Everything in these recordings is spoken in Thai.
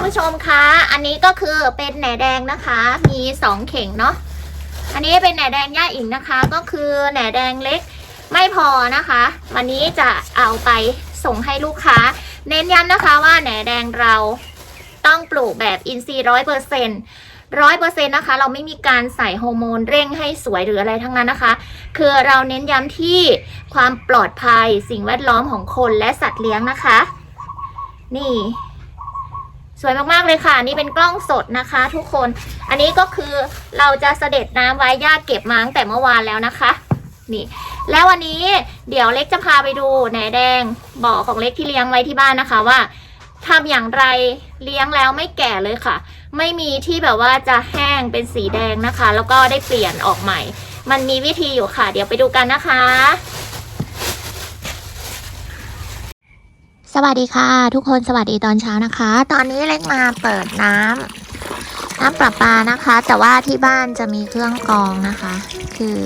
านผู้ชมคะ อันนี้ก็คือเป็นแหนแดงนะคะ มีสองเข่งเนาะ อันนี้เป็นแหนแดงย่าอิงนะคะ ก็คือแหนแดงเล็กไม่พอนะคะ วันนี้จะเอาไปส่งให้ลูกค้า เน้นย้ำนะคะว่าแหนแดงเราต้องปลูกแบบอินทรีย์ร้อยเปอร์เซ็นต์ร้อยเปอร์เซ็นต์นะคะ เราไม่มีการใส่ฮอร์โมนเร่งให้สวยหรืออะไรทั้งนั้นนะคะ คือเราเน้นย้ำที่ความปลอดภัยสิ่งแวดล้อมของคนและสัตว์เลี้ยงนะคะ นี่ สวยมากๆเลยค่ะ นี่เป็นกล้องสดนะคะ ทุกคน อันนี้ก็คือเราจะเสด็จน้ำไว้ญาติเก็บมาตั้งแต่เมื่อวานแล้วนะคะ นี่ แล้ววันนี้เดี๋ยวเล็กจะพาไปดูแหนแดงบ่อของเล็กที่เลี้ยงไว้ที่บ้านนะคะว่าทำอย่างไรเลี้ยงแล้วไม่แก่เลยค่ะ ไม่มีที่แบบว่าจะแห้งเป็นสีแดงนะคะ แล้วก็ได้เปลี่ยนออกใหม่ มันมีวิธีอยู่ค่ะ เดี๋ยวไปดูกันนะคะ สวัสดีค่ะ ทุกคนสวัสดีตอนเช้านะคะ ตอนนี้เล็กมาเปิดน้ำน้ำประปานะคะ แต่ว่าที่บ้านจะมีเครื่องกรองนะคะ คือ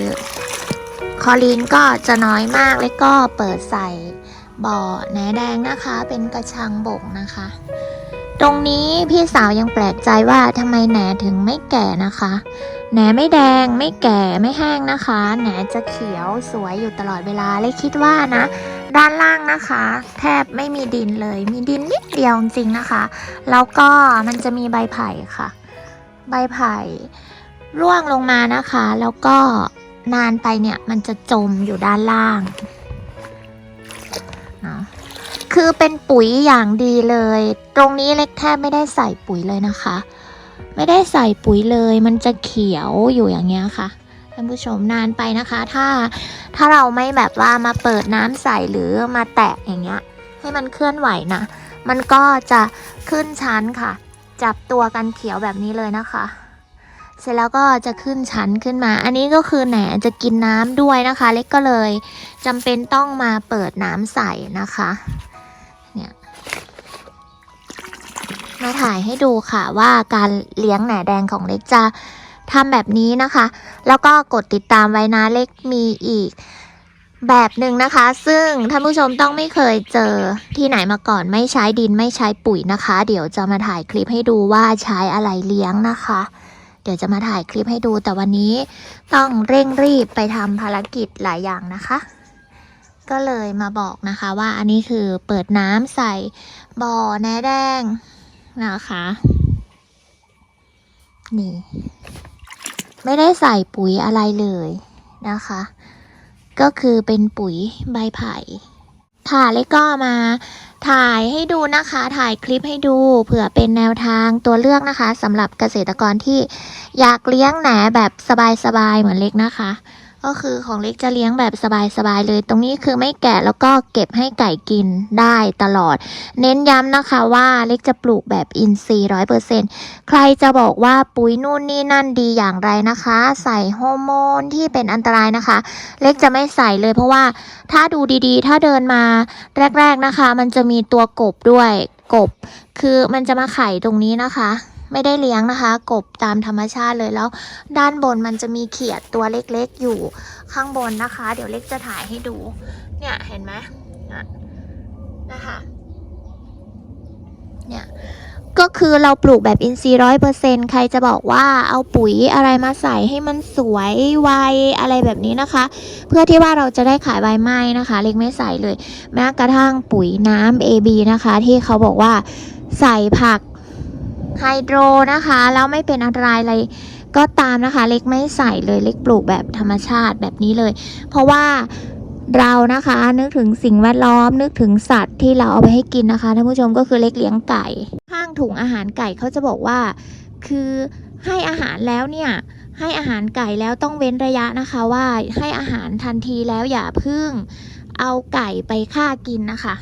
คอลีนก็จะน้อยมากเล็กก็เปิดใส่บ่อแหนแดงนะคะ เป็นกระชังบกนะคะ ตรงนี้พี่สาวยังแปลกใจว่าทำไมแหนถึงไม่แก่นะคะ แหนไม่แดงไม่แก่ไม่แห้งนะคะ แหนจะเขียวสวยอยู่ตลอดเวลาเลยคิดว่านะ ด้านล่างนะคะ แทบไม่มีดินเลย มีดินนิดเดียวจริงนะคะ แล้วก็มันจะมีใบไผ่ค่ะ ใบไผ่ร่วงลงมานะคะ แล้วก็นานไปเนี่ยมันจะจมอยู่ด้านล่าง คือเป็นปุ๋ยอย่างดีเลย ตรงนี้เล็กแทบไม่ได้ใส่ปุ๋ยเลยนะคะ ไม่ได้ใส่ปุ๋ยเลย มันจะเขียวอยู่อย่างเงี้ยค่ะท่านผู้ชมนานไปนะคะ ถ้าถ้าเราไม่แบบว่ามาเปิดน้ำใส่หรือมาแตะอย่างเงี้ย ให้มันเคลื่อนไหวนะ มันก็จะขึ้นชั้นค่ะ จับตัวกันเขียวแบบนี้เลยนะคะ เสร็จแล้วก็จะขึ้นชั้นขึ้นมา อันนี้ก็คือแหนจะกินน้ำด้วยนะคะ เล็กก็เลยจำเป็นต้องมาเปิดน้ำใส่นะคะ มาถ่ายให้ดูค่ะว่าการเลี้ยงแหนแดงของเล็กจะทำแบบนี้นะคะ แล้วก็กดติดตามไว้นะเล็กมีอีกแบบหนึ่งนะคะ ซึ่งท่านผู้ชมต้องไม่เคยเจอที่ไหนมาก่อนไม่ใช้ดินไม่ใช้ปุ๋ยนะคะ เดี๋ยวจะมาถ่ายคลิปให้ดูว่าใช้อะไรเลี้ยงนะคะ เดี๋ยวจะมาถ่ายคลิปให้ดูแต่วันนี้ต้องเร่งรีบไปทำภารกิจหลายอย่างนะคะ ก็เลยมาบอกนะคะว่าอันนี้คือเปิดน้ำใส่บ่อแหนแดง นะคะ นี่ ไม่ได้ใส่ปุ๋ยอะไรเลยนะคะ ก็คือเป็นปุ๋ยใบไผ่ถ่ายเลยก็มาถ่ายให้ดูนะคะ ถ่ายคลิปให้ดูเผื่อเป็นแนวทางตัวเลือกนะคะสำหรับเกษตรกรที่อยากเลี้ยงแหนแบบสบายๆเหมือนเล็กนะคะ ก็คือของเล็กจะเลี้ยงแบบสบายๆเลย ตรงนี้คือไม่แกะแล้วก็เก็บให้ไก่กินได้ตลอด เน้นย้ำนะคะว่าเล็กจะปลูกแบบอินทรีย์ร้อยเปอร์เซ็นใครจะบอกว่าปุ๋ยนู่นนี่นั่นดีอย่างไรนะคะ ใส่ฮอร์โมนที่เป็นอันตรายนะคะ เล็กจะไม่ใส่เลยเพราะว่าถ้าดูดีๆ ถ้าเดินมาแรก ๆนะคะ มันจะมีตัวกบด้วยกบ คือมันจะมาไข่ตรงนี้นะคะ ไม่ได้เลี้ยงนะคะ กบตามธรรมชาติเลยแล้ว ด้านบนมันจะมีเขียดตัวเล็กๆอยู่ข้างบนนะคะ เดี๋ยวเล็กจะถ่ายให้ดู เนี่ยเห็นไหมนะนะคะเนี่ยก็คือเราปลูกแบบอินทรีย์ร้อยเปอร์เซ็นใครจะบอกว่าเอาปุ๋ยอะไรมาใส่ให้มันสวยไวอะไรแบบนี้นะคะ เพื่อที่ว่าเราจะได้ขายใบไม้นะคะ เล็กไม่ใส่เลย แม้กระทั่งปุ๋ยน้ำ AB นะคะ ที่เขาบอกว่าใส่ผัก ไฮโดรนะคะ แล้วไม่เป็นอันตรายอะไรก็ตามนะคะ เล็กไม่ใส่เลยเล็กปลูกแบบธรรมชาติแบบนี้เลย เพราะว่าเรานะคะนึกถึงสิ่งแวดล้อมนึกถึงสัตว์ที่เราเอาไปให้กินนะคะท่านผู้ชมก็คือเล็กเลี้ยงไก่ข้างถุงอาหารไก่เขาจะบอกว่า คือให้อาหารแล้วเนี่ยให้อาหารไก่แล้วต้องเว้นระยะนะคะว่าให้อาหารทันทีแล้วอย่าพึ่งเอาไก่ไปฆ่ากินนะคะ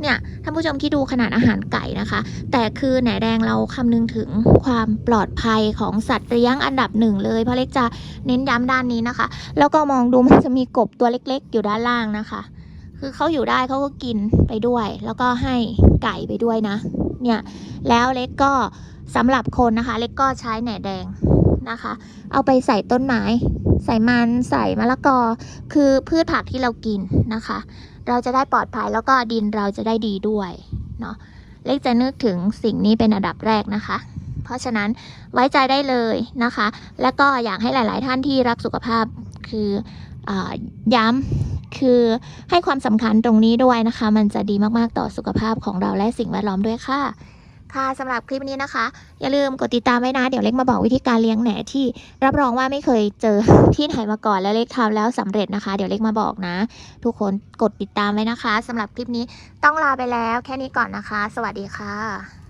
เนี่ยท่านผู้ชมที่ดูขนาดอาหารไก่นะคะ แต่คือแหนแดงเราคำนึงถึงความปลอดภัยของสัตว์เลี้ยงอันดับหนึ่งเลยเพราะเล็กจะเน้นย้ำด้านนี้นะคะ แล้วก็มองดูมันจะมีกบตัวเล็กๆ อยู่ด้านล่างนะคะ คือเขาอยู่ได้เขาก็กินไปด้วย แล้วก็ให้ไก่ไปด้วยนะ เนี่ยแล้วเล็กก็สำหรับคนนะคะ เล็กก็ใช้แหนแดง นะคะ เอาไปใส่ต้นไม้ ใส่มันใส่มะละกอ คือพืชผักที่เรากินนะคะ เราจะได้ปลอดภัยแล้วก็ดินเราจะได้ดีด้วยเนาะเล็กจะนึกถึงสิ่งนี้เป็นอันดับแรกนะคะ เพราะฉะนั้นไว้ใจได้เลยนะคะ แล้วก็อยากให้หลาย ๆ ท่านที่รักสุขภาพคืออย้ำคือให้ความสำคัญตรงนี้ด้วยนะคะ มันจะดีมาก ๆ ต่อสุขภาพของเราและสิ่งแวดล้อมด้วยค่ะ ค่ะสำหรับคลิปนี้นะคะ อย่าลืมกดติดตามไว้นะ เดี๋ยวเล็กมาบอกวิธีการเลี้ยงแหน่ที่รับรองว่าไม่เคยเจอที่ไหนมาก่อนแล้วเล็กทำแล้วสำเร็จนะคะ เดี๋ยวเล็กมาบอกนะ ทุกคนกดติดตามไว้นะคะสำหรับคลิปนี้ต้องลาไปแล้วแค่นี้ก่อนนะคะ สวัสดีค่ะ